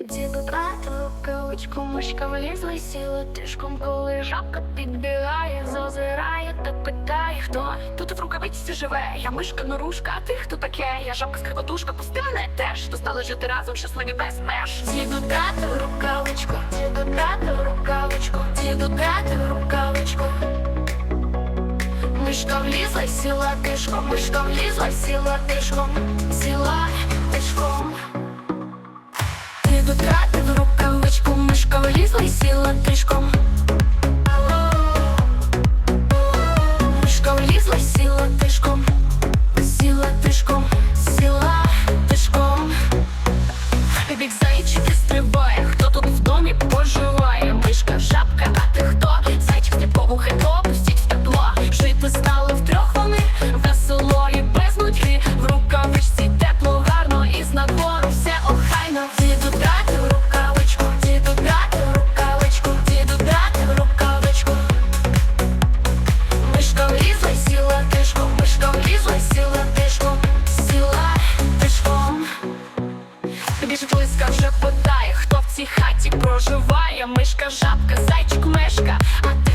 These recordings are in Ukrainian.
Діду брати рукавичку, мишка влізла, сіла тишком, коли жабка підбігає, зазирає та питає, хто тут в рукавичці живе. Я мишка норушка, а ти хто таке? Я жабка скрипотушка, пустила теж, то стали жити разом, щасливі без меж. Діду брати рукавичку, діду брати рукавичку, діду брати рукавичку. Мишка влізла, сіла тишком, мишка влізла, сіла тишком, сіла вже питає, хто в цій хаті проживає. Мишка, жабка, зайчик, мешка. А ти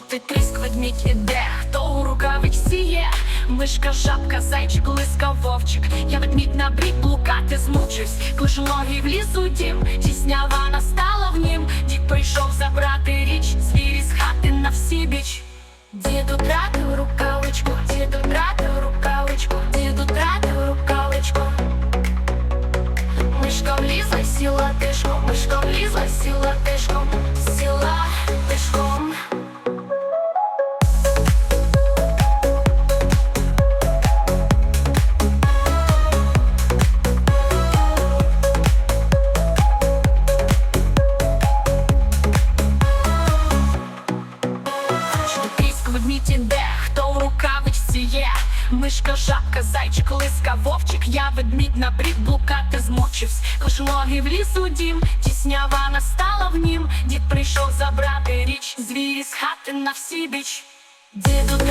Чути тріск ведмідь іде, хто у рукавичці є Мишка, жабка, зайчик, лиска, вовчик. Я ведмідь на брід блукати змучусь, клиш ноги в лісу дім Тіснява настала в нім. Дід прийшов забрати річ Звірі з хати на всі біч. Діду тратив Мишка, жабка, зайчик, лиска, вовчик. Я ведмідь на брід блукати змочивсь. Кошлоги в лісу дім, тіснява настала в нім. Дід прийшов забрати річ Звірі з хати на всі біч. Діду